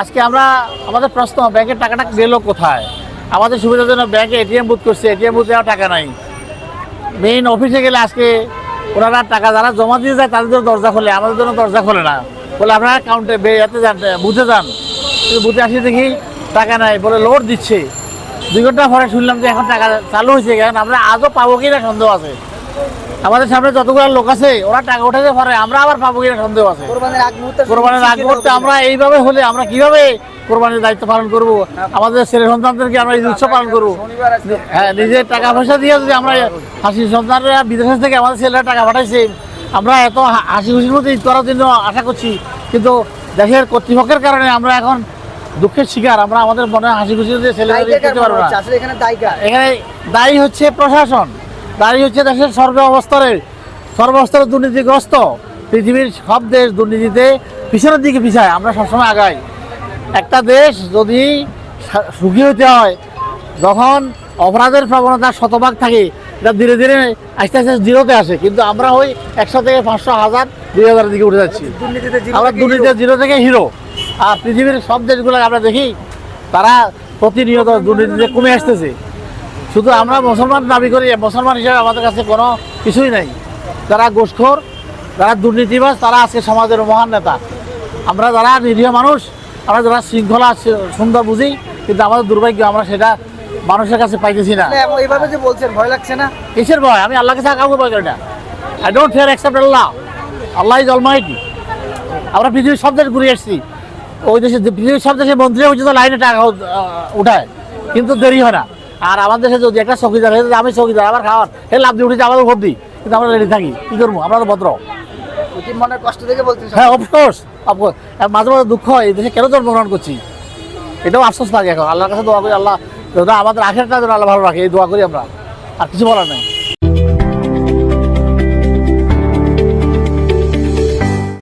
আজকে আমরা, আমাদের প্রশ্ন, ব্যাংকের টাকাটা গেল কোথায়? আমাদের সুবিধার জন্য ব্যাংকে এটিএম বুথ করছে, এটিএম বুথে টাকা নাই। মেইন অফিসে গেলে আজকে ওনারা টাকা যারা জমা দিয়ে যায়, তাদের জন্য দরজা খোলে, আমাদের জন্য দরজা খোলে না। বলে আপনারা কাউন্টে এতে যান বুথে যান। বুথে আসি দেখি টাকা নাই, বলে লোড দিচ্ছে। দুই ঘণ্টা পরে শুনলাম যে এখন টাকা চালু হয়েছে কারণ আমরা আজও পাবো কি না সন্দেহ আছে। আমাদের সামনে যতগুলো লোক আছে ওরা টাকা উঠাতে পারে আমরা আবার পাবো কিনা সন্দেহ আছে। কোরবানির আগ মুহূর্তে আমরা এইভাবে হলে আমরা কীভাবে কোরবানির দায়িত্ব পালন করব? আমাদের ছেলে সন্তানদেরকে আমরা এই উৎসব পালন করব। হ্যাঁ নিজের টাকা পয়সা দিয়ে যদি আমরা হাসি সন্তানরা বিদেশ থেকে আমাদের ছেলেরা টাকা পাঠাইছে আমরা এত হাসি খুশির মধ্যে ঈদ করার জন্য আশা করছি কিন্তু দেশের কর্তৃপক্ষের কারণে আমরা এখন দুঃখের শিকার। আমরা আমাদের মনে হাসি খুশি ছেলেদের করতে পারব না। এখানে দায়ী হচ্ছে প্রশাসন। দায়ী হচ্ছে দেশের সর্ব অবস্তরের সর্বস্তরের দুর্নীতিগ্রস্ত। পৃথিবীর সব দেশ দুর্নীতিতে পিছনের দিকে পিছায়। আমরা সবসময় আগাই। একটা দেশ যদি সুখী হতে হয় যখন অপরাধের প্রবণতা শতভাগ থাকে এটা ধীরে ধীরে আস্তে আস্তে জিরোতে আসে। কিন্তু আমরা ওই একশো থেকে পাঁচশো হাজার দুই হাজারের দিকে উঠে যাচ্ছি। দুর্নীতিতে আমরা থেকে দুর্নীতি জিরো থেকে হিরো আর পৃথিবীর সব দেশগুলো আমরা দেখি তারা প্রতিনিয়ত দুর্নীতিতে কমে আসতেছে। শুধু আমরা মুসলমান দাবি করি মুসলমান হিসেবে আমাদের কাছে কোনো কিছুই নাই। যারা ঘুষখোর যারা দুর্নীতিবাজ তারা আজকে সমাজের মহান নেতা। আমরা যারা নিরীহ মানুষ আমরা যারা শৃঙ্খলা সুন্দর বুঝি কিন্তু আমাদের দুর্ভাগ্য আমরা সেটা মানুষের কাছে পাইতেছি না। এইভাবে যে বলছেন ভয় লাগছে না? কিসের ভয়? আমি আল্লাহকে ছাড়া কাউকে ভয় করি না। I don't fear except Allah Allah is almighty আমরা পৃথিবীর সব দেশ ঘুরে এসেছি। ওই দেশে পৃথিবীর সব দেশের মন্ত্রী তো লাইনে টাকা উঠায়। কিন্তু দেরি হয় না। আর আমাদের দেশে যদি একটা চকিদার হয়ে আমি চকিদার আবার খাওয়ার। হে লাভ দিয়ে উঠেছে আমাদের ভোট দিই। কিন্তু আমরা রেডি থাকি কী করব? আমরা তো ভদ্র। মনের কষ্ট থেকে বলছি। হ্যাঁ অফকোর্স অফকোর্স মাঝে মাঝে দুঃখ হয় এই দেশে কেন জন্মগ্রহণ করছি? এটাও আফসোস লাগে এখন। আল্লাহর কাছে দোয়া করি আল্লাহ আমাদের আখেরটা যেন আল্লাহ ভালো রাখে এই দোয়া করি আমরা। আর কিছু বলার নেই।